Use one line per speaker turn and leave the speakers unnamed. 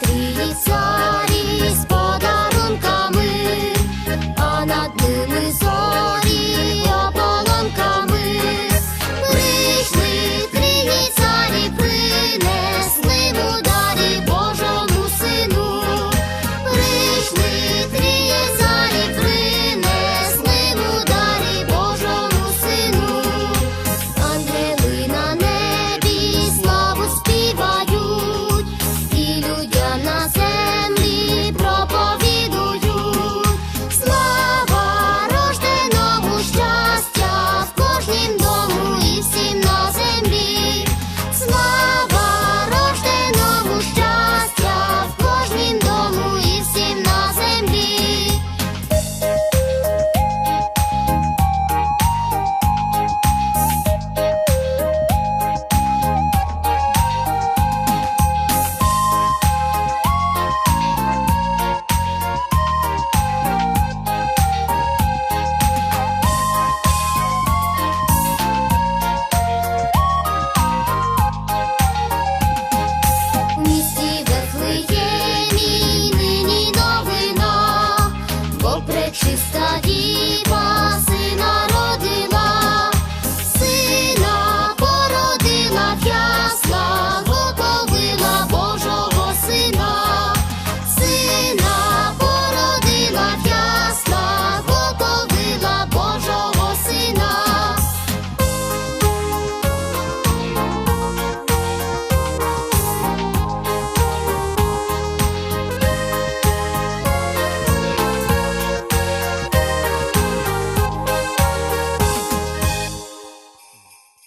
Три зорі з подарунками, а над ними зорі